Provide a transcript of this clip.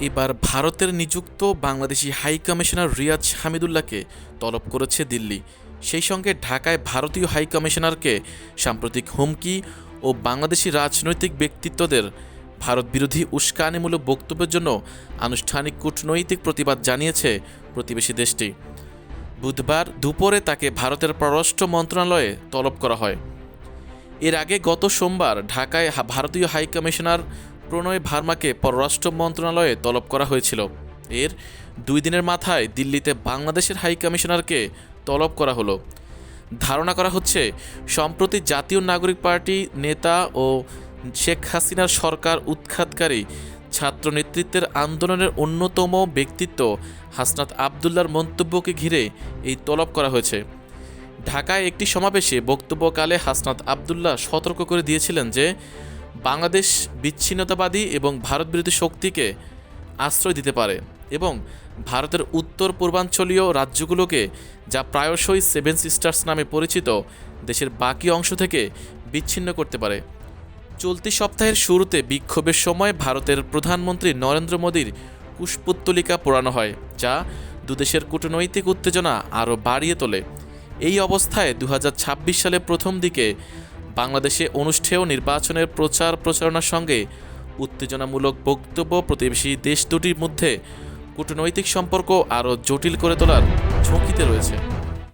এবার ভারতের নিযুক্ত বাংলাদেশি হাই কমিশনার রিয়াজ হামিদুল্লাহকে তলব করেছে দিল্লি। সেই সঙ্গে ঢাকায় ভারতীয় হাই কমিশনারকে সাম্প্রতিক হুমকি ও বাংলাদেশি রাজনৈতিক ব্যক্তিত্বদের ভারত বিরোধী উস্কানিমূলক বক্তব্যের জন্য আনুষ্ঠানিক কূটনৈতিক প্রতিবাদ জানিয়েছে প্রতিবেশী দেশটি। বুধবার দুপুরে তাকে ভারতের পররাষ্ট্র মন্ত্রণালয়ে তলব করা হয়। এর আগে গত সোমবার ঢাকায় ভারতীয় হাই কমিশনার প্রণয় ভার্মাকে পররাষ্ট্র মন্ত্রণালয়ে তলব করা হয়েছিল। এর দুই দিনের মাথায় দিল্লিতে বাংলাদেশের হাই কমিশনারকে তলব করা হলো। ধারণা করা হচ্ছে, সম্প্রতি জাতীয় নাগরিক পার্টি নেতা ও শেখ হাসিনার সরকার উৎখাতকারী ছাত্র নেতৃত্বের আন্দোলনের অন্যতম ব্যক্তিত্ব হাসনাত আবদুল্লার মন্তব্যকে ঘিরে এই তলব করা হয়েছে। ঢাকায় একটি সমাবেশে বক্তব্যকালে হাসনাত আবদুল্লাহ সতর্ক করে দিয়েছিলেন যে বাংলাদেশ বিচ্ছিন্নতাবাদী এবং ভারত বিরোধী শক্তিকে আশ্রয় দিতে পারে এবং ভারতের উত্তর পূর্বাঞ্চলীয় রাজ্যগুলোকে, যা প্রায়শই সেভেন সিস্টার্স নামে পরিচিত, দেশের বাকি অংশ থেকে বিচ্ছিন্ন করতে পারে। চলতি সপ্তাহের শুরুতে বিক্ষোভের সময় ভারতের প্রধানমন্ত্রী নরেন্দ্র মোদীর কুশপুত্তলিকা পোড়ানো হয়, যা দুদেশের কূটনৈতিক উত্তেজনা আরও বাড়িয়ে তোলে। এই অবস্থায় দু সালের প্রথম দিকে বাংলাদেশে অনুষ্ঠেয় নির্বাচনের প্রচার প্রচারণার সঙ্গে উত্তেজনামূলক বক্তব্য প্রতিবেশী দেশ দুটির মধ্যে কূটনৈতিক সম্পর্ক আরও জটিল করে তোলার ঝুঁকিতে রয়েছে।